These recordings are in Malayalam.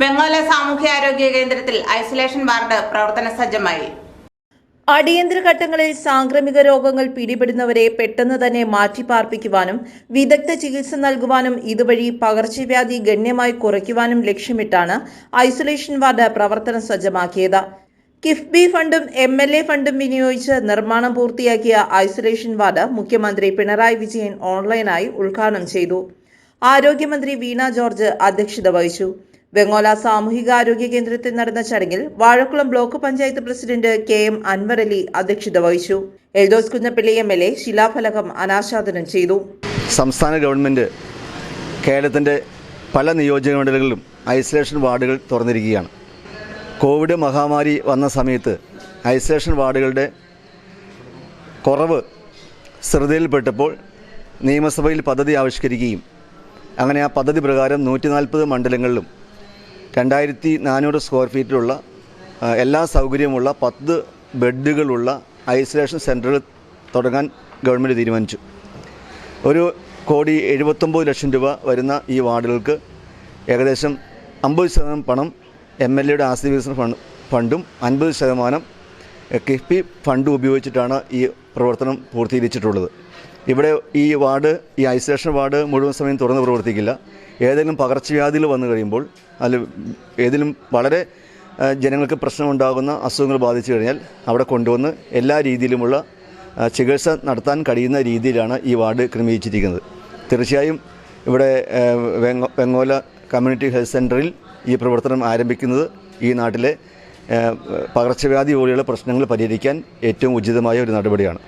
വെങ്ങോല സാമൂഹ്യാരോഗ്യ കേന്ദ്രത്തിൽ ഐസൊലേഷൻ വാർഡ് പ്രവർത്തന സജ്ജമായി. അടിയന്തര ഘട്ടങ്ങളിൽ സാംക്രമിക രോഗങ്ങൾ പിടിപെടുന്നവരെ പെട്ടെന്ന് തന്നെ മാറ്റിപ്പാർപ്പിക്കുവാനും വിദഗ്ധ ചികിത്സ നൽകുവാനും ഇതുവഴി പകർച്ചവ്യാധി ഗണ്യമായി കുറയ്ക്കുവാനും ലക്ഷ്യമിട്ടാണ് ഐസൊലേഷൻ വാർഡ് പ്രവർത്തനം സജ്ജമാക്കിയത്. കിഫ്ബി ഫണ്ടും എം എൽ എ ഫണ്ടും വിനിയോഗിച്ച് നിർമ്മാണം പൂർത്തിയാക്കിയ ഐസൊലേഷൻ വാർഡ് മുഖ്യമന്ത്രി പിണറായി വിജയൻ ഓൺലൈനായി ഉദ്ഘാടനം ചെയ്തു. ആരോഗ്യമന്ത്രി വീണ ജോർജ് അധ്യക്ഷത വഹിച്ചു. വെങ്ങോല സാമൂഹികാരോഗ്യ കേന്ദ്രത്തിൽ നടന്ന ചടങ്ങിൽ Vazhakulam block panchayat president K M Anwar Ali അധ്യക്ഷത വഹിച്ചു. Eldhose Kunnappilly M L A ശിലാഫലകം അനാച്ഛാദനം ചെയ്തു. സംസ്ഥാന ഗവൺമെന്റ് കേരളത്തിന്റെ പല നിയോജക മണ്ഡലങ്ങളിലും ഐസൊലേഷൻ വാർഡുകൾ തുറന്നിരിക്കുകയാണ്. കോവിഡ് മഹാമാരി വന്ന സമയത്ത് ഐസൊലേഷൻ വാർഡുകളുടെ കുറവ് ശ്രദ്ധയിൽപ്പെട്ടപ്പോൾ നിയമസഭയിൽ പദ്ധതി ആവിഷ്കരിക്കുകയും അങ്ങനെ ആ പദ്ധതി പ്രകാരം നൂറ്റി മണ്ഡലങ്ങളിലും രണ്ടായിരത്തി നാനൂറ് സ്ക്വയർ ഫീറ്റിലുള്ള എല്ലാ സൗകര്യമുള്ള പത്ത് ബെഡുകളുള്ള ഐസൊലേഷൻ സെന്ററുകൾ തുടങ്ങാൻ ഗവൺമെന്റ് തീരുമാനിച്ചു. ഒരു കോടി എഴുപത്തൊമ്പത് ലക്ഷം രൂപ വരുന്ന ഈ വാർഡുകൾക്ക് ഏകദേശം അമ്പത് ശതമാനം പണം എം എൽ എയുടെ ആസ്തി വികസന ഫണ്ട് ഫണ്ടും അൻപത് ശതമാനം കിഫ്ബി ഫണ്ട് ഉപയോഗിച്ചിട്ടാണ് ഈ പ്രവർത്തനം പൂർത്തീകരിച്ചിട്ടുള്ളത്. ഇവിടെ ഈ വാർഡ് ഈ ഐസൊലേഷൻ വാർഡ് മുഴുവൻ സമയം തുറന്ന് പ്രവർത്തിക്കില്ല. ഏതെങ്കിലും പകർച്ചവ്യാധികൾ വന്നു കഴിയുമ്പോൾ അതിൽ ഏതെങ്കിലും വളരെ ജനങ്ങൾക്ക് പ്രശ്നമുണ്ടാകുന്ന അസുഖങ്ങൾ ബാധിച്ചു കഴിഞ്ഞാൽ അവിടെ കൊണ്ടുവന്ന് എല്ലാ രീതിയിലുമുള്ള ചികിത്സ നടത്താൻ കഴിയുന്ന രീതിയിലാണ് ഈ വാർഡ് ക്രമീകരിച്ചിരിക്കുന്നത്. തീർച്ചയായും ഇവിടെ വെങ്ങോല കമ്മ്യൂണിറ്റി ഹെൽത്ത് സെന്ററിൽ ഈ പ്രവർത്തനം ആരംഭിക്കുന്നത് ഈ നാട്ടിലെ പകർച്ചവ്യാധി പോലെയുള്ള പ്രശ്നങ്ങൾ പരിഹരിക്കാൻ ഏറ്റവും ഉചിതമായ ഒരു നടപടിയാണ്.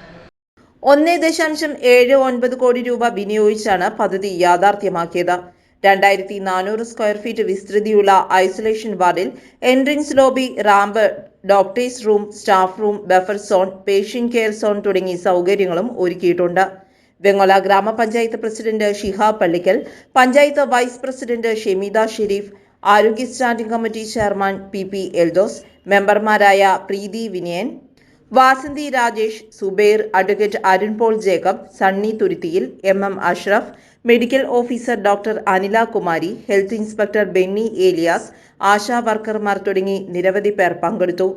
ഒന്നേ ദശാംശം ഏഴ് ഒൻപത് കോടി രൂപ വിനിയോഗിച്ചാണ് പദ്ധതി യാഥാർത്ഥ്യമാക്കിയത്. രണ്ടായിരത്തി നാനൂറ് സ്ക്വയർ ഫീറ്റ് വിസ്തൃതിയുള്ള ഐസൊലേഷൻ വാർഡിൽ entrance lobby ramp doctors room staff room buffer zone patient care zone തുടങ്ങി സൗകര്യങ്ങളും ഒരുക്കിയിട്ടുണ്ട്. Vengola grama panchayat president Shihab Pallikkal panchayat vice president Shemeeda Sharif ആരോഗ്യ standing committee chairman P P Eldhose മെമ്പർമാരായ Preethi Vinayan Vasanthi Rajesh Zubair advocate Arun Paul Jacob Sunny Thuruthiyil M M Ashraf medical officer doctor Anila Kumari health inspector Benny Elias ASHA വർക്കർമാർ തുടങ്ങി നിരവധി പേർ പങ്കെടുത്തു.